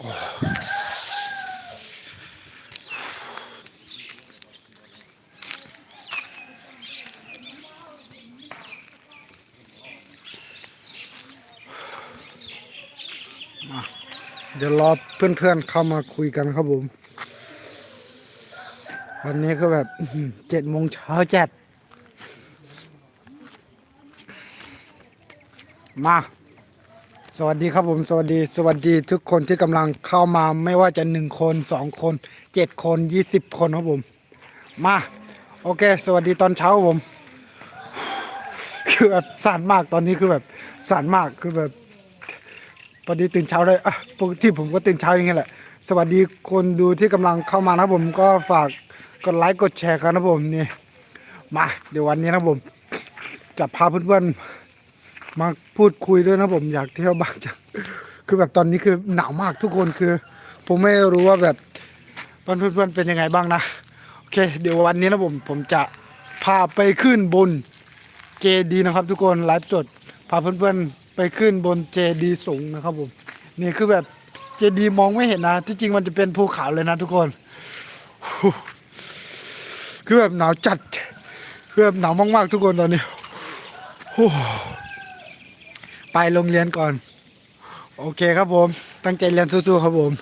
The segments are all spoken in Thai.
เดี๋ยวรอเพื่อนๆเข้ามาคุยกันครับผม วันนี้ก็แบบเจ็ดโมงเช้าจ็ดมา สวัสดีครับผมสวัสดีสวัสดีทุกคนที่กำลังเข้ามาไม่ว่าจะหนึ่งคนสองคนเจ็ดคนยี่สิบคนครับผม มาโอเค สวัสดีตอนเช้าผม คือแบบสั่นมากตอนนี้คือแบบสั่นมากคือแบบพอดีตื่นเช้าเลยอะปกติผมก็ตื่นเช้าอย่างเงี้ยแหละสวัสดีคนดูที่กำลังเข้ามานะครับผมก็ฝากกดไลค์กดแชร์กันนะผมนี่มาเดี๋ยววันนี้นะผมจะพาเพื่อนๆ มาพูดคุยด้วยนะผมอยากเที่ยวบ้างจังคือแบบตอนนี้คือหนาวมากทุกคนคือ ผมไม่รู้ว่าแบบเพื่อนๆเป็นยังไงบ้างนะโอเค เดี๋ยววันนี้นะผมผมจะพาไปขึ้นบนเจดีนะครับ ทุกคนไลฟ์สดพาเพื่อนๆไปขึ้นบนเจดีสูงนะครับผมนี่คือแบบเจดีมองไม่เห็นนะ ที่จริงมันจะเป็นภูเขาเลยนะทุกคน คือแบบหนาวจัดคือแบบหนาวมากๆทุกคนตอนนี้โอ้ ไปโรงเรียนก่อน โอเคครับผม ตั้งใจเรียนสู้ๆครับผม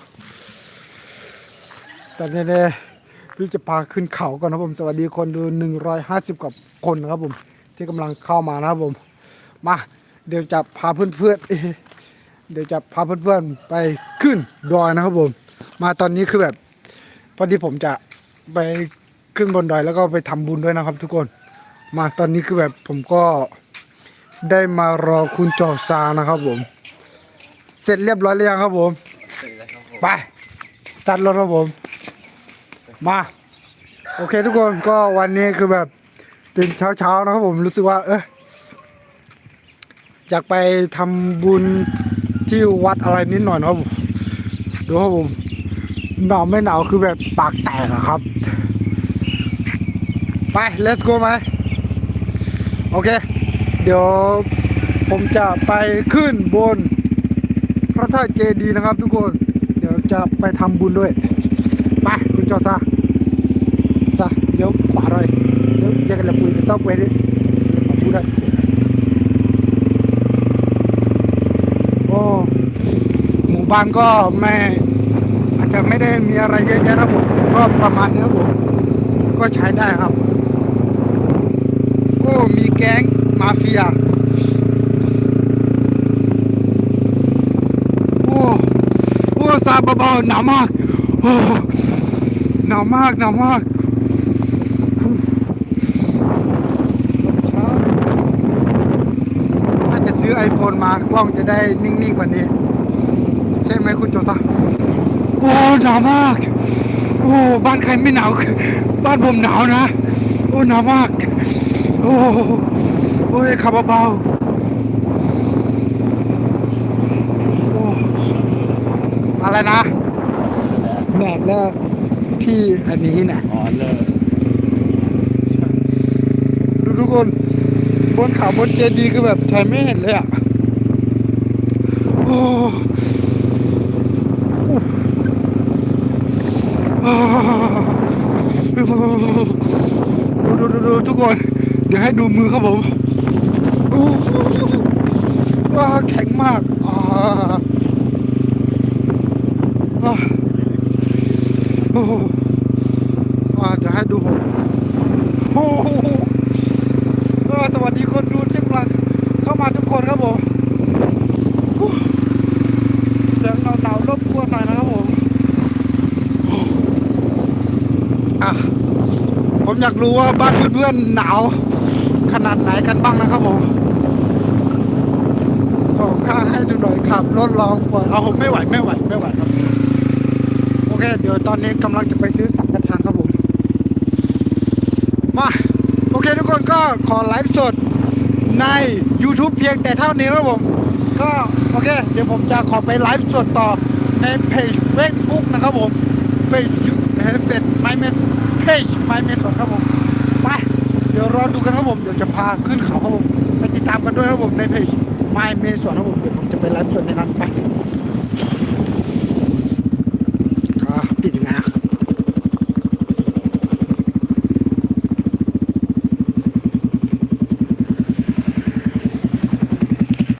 แต่แน่ๆพี่จะพาขึ้นเขาก่อนนะผม สวัสดีคนดู150กว่าคนนะครับผม ที่กำลังเข้ามานะครับผม มา เดี๋ยวจะพาเพื่อนๆเเดี๋ยวจะพาเพื่อนๆไปขึ้นดอยนะครับผม มาตอนนี้คือแบบพอดีผมจะไปขึ้นบนดอยแล้วก็ไปทำบุญด้วยนะครับ ทุกคน มาตอนนี้คือแบบผมก็ ได้มารอคุณจอซานะครับผม เสร็จเรียบร้อยหรือยังครับผมไปสตาร์ทรถครับผม มา โอเคทุกคนก็วันนี้คือแบบตื่นเช้าๆนะครับผมรู้สึกว่า เอออยากไปทำบุญที่วัดอะไรนิดหน่อยนะครับผมดูครับผมหนาวไม่หนาวคือแบบปากแตกอะครับ ไป let's go ไหมโอเค เดี๋ยวผมจะไปขึ้นบนพระธาตุเจดีย์นะครับทุกคน เดี๋ยวจะไปทำบุญด้วย ไปคุณจอซา sa yo paroy yo jaga la puy top we de pura โอ้หมู่บ้านก็ไม่อาจจะไม่ได้มีอะไรเยอะแยะนะผมก็ประมาณนี้ครับผมก็ใช้ได้ครับ โอ้มีแก๊ง มาเฟียโอ้โอ้ซาบเบาหนาวมากโอ้หนาวมากหนาวมากถ้าจะซื้อ iPhone มากล้องจะได้นิ่ง ๆ กว่านี้ ใช่ไหมคุณโจตาโอ้หนาวมากโอ้บ้านใครไม่หนาว บ้านผมหนาวนะ โอ้หนาวมาก โอ้ โอ้ยขับเบาๆโอ้อะไรนะแหนกแล้วพี่อันนี้น่ะอ๋อเลยดูทุกคนบนเขาบนเจดีย์คือแบบแทนไม่เห็นเลยอะโอ้ดูดูดูดูทุกคน เดี๋ยวให้ดูมือครับผมโอ้ ว้าแข็งมากอ่าอ่าโอ้อ่าเดี๋ยวให้ดูผมโอ้โหสวัสดีคนดูที่กำลังเข้ามาทุกคนครับผมเสียงหนาวๆรบกวนหน่อยนะครับผมอะผมอยากรู้ว่าบ้านเพื่อนๆหนาว ขนาดไหนกันบ้างนะครับผมส่งค่าให้ดูหน่อยขับรถลองปล่อยเอาผมไม่ไหวไม่ไหวไม่ไหวครับ โอเค เดี๋ยวตอนนี้กำลังจะไปซื้อสังฆทานครับผม มา โอเคทุกคนก็ขอไลฟ์สดใน YouTube เพียงแต่เท่านี้ครับผม ก็โอเค เดี๋ยวผมจะขอไปไลฟ์สดต่อในเพจ Facebook นะครับผมเพจยูเพจไมเมสเพจไมเมสครับผมไปเดี๋ยว รอดูกันครับผมเดี๋ยวจะพาขึ้นเขาครับผมไปติดตามกันด้วยครับผมในเพจไมเมสครับผมเดี๋ยวผมจะไปไลฟ์สดในนั้นไป